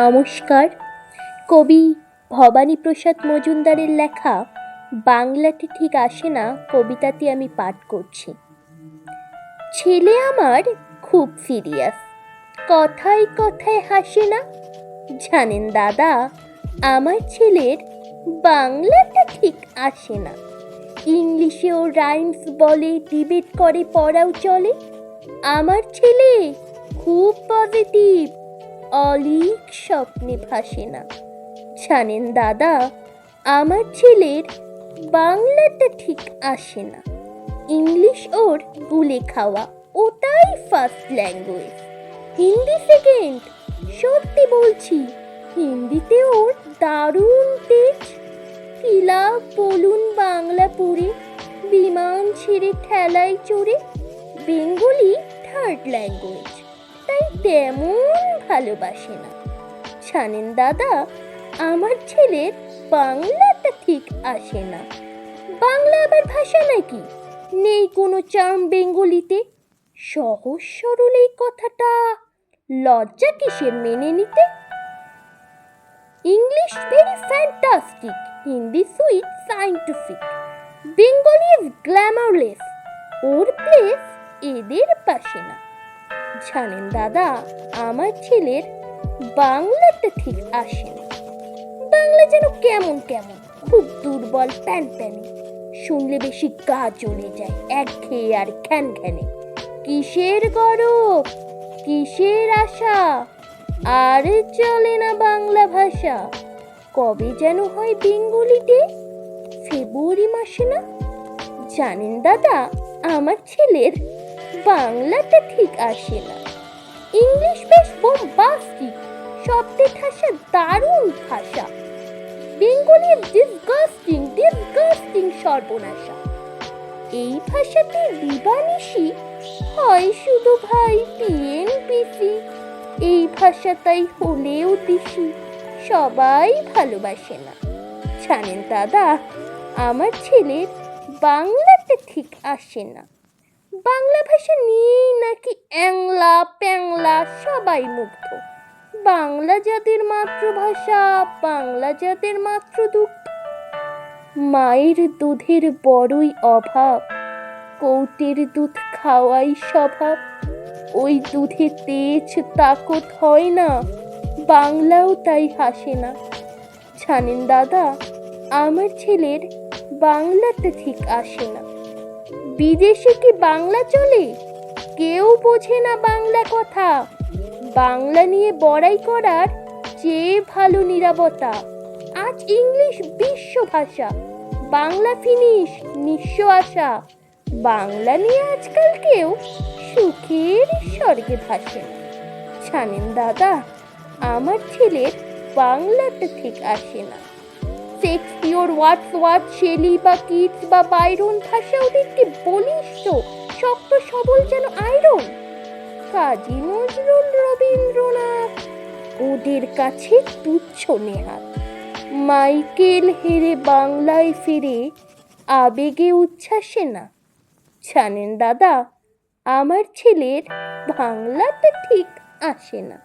নমস্কার। কবি ভবানীপ্রসাদ মজুমদারের লেখা বাংলাটি ঠিক আসে না কবিতাটি আমি পাঠ করছি। ছেলে আমার খুব সিরিয়াস, কথায় কথায় হাসে না। জানেন দাদা, আমার ছেলের বাংলাটা ঠিক আসে না। ইংলিশেও রাইমস বলে, ডিবেট করে, পড়াও চলে। আমার ছেলে খুব পজিটিভ অলিক স্বপ্নে ভাসে না। জানেন দাদা, আমার ছেলের বাংলাটা ঠিক আসে না। ইংলিশ ওর গুলে খাওয়া ওটাই ফার্স্ট ল্যাঙ্গুয়েজ হিন্দি সেকেন্ড সত্যি বলছি, হিন্দিতে ওর দারুণ তেজ। কিলা বলুন বাংলা পড়ে, বিমান ছেড়ে ঠেলায় চড়ে, বেঙ্গলি থার্ড ল্যাঙ্গুয়েজ তাই তেমন ভালোবাসে না। জানেন দাদা, আমার ছেলের বাংলাটা ঠিক আসে না। বাংলা আবার ভাষা নাকি? নেই কোনো চার্ম বেঙ্গলিতে। সহজ সরল এই কথাটা। লজ্জা কিসের মেনে নিতে? English very fantastic Hindi sweet scientific Bengali is glamourless or place এদের পাশে না। জানেন দাদা, আমার ছেলের বাংলাটা ঠিক আসে না বাংলা যেন কেমন কেমন, খুব দুর্বল প্যান প্যানে। শুনলে বেশি গা জ্বলে যায়, একঘেয়ে আর খ্যান খ্যানে কিসের গরব কিসের আশা, আর চলে না বাংলা ভাষা। কবে যেন হয় বেঙ্গলি ডে ফেব্রুয়ারি মাসে না? জানেন দাদা, আমার ছেলের বাংলাটা ঠিক আসে না। ইংলিশ বেশ বোম্বাস্টিক শব্দে ঠাসা, দারুণ ভাষা। বেঙ্গলি ডিসগাস্টিং ডিসগাস্টিং সর্বনাশা। এই ভাষাতে দিবানিশি হয় শুধু ভাই পিএনপিসি এই ভাষা তাই হলেও দিশি, সবাই ভালোবাসে না। জানেন দাদা, আমার ছেলের বাংলাতে ঠিক আসে না। বাংলা ভাষা নিয়েই নাকি অ্যাংলা প্যাংলা সবাই মুগ্ধ। বাংলা যাদের মাতৃভাষা, বাংলা যাদের মাতৃদুগ্ধ মায়ের দুধের বড়ই অভাব, কৌটের দুধ খাওয়াই স্বভাব। ওই দুধে তেজ তাকত হয় না, বাংলাও তাই হাসে না। জানেন দাদা, আমার ছেলের বাংলাতে ঠিক আসে না। বিদেশে কি বাংলা চলে? কেউ বোঝে না বাংলা কথা। বাংলা নিয়ে বড়াই করার চেয়ে ভালো নিরাপত্তা। আজ ইংলিশ বিশ্ব ভাষা। বাংলা ফিনিশ নিঃস্ব আশা। বাংলা নিয়ে আজকাল কেউ সুখের স্বর্গে ভাসে। জানেন দাদা, আমার ছেলের বাংলাটা ঠিক আসে না। শেক্সপিয়র ওয়াটস ওয়াট শেলি বা কিটস বা বাইরন ভাষা ওদেরকে বলিষ্ঠ, শক্ত, সবল যেন আয়রন কাজী নজরুল রবীন্দ্রনাথ, ওদের কাছে তুচ্ছ নেহাত মাইকেল হেরে বাংলায় ফিরে আবেগে উচ্ছ্বাসে না। জানেন দাদা, আমার ছেলের বাংলাটা ঠিক আসে না।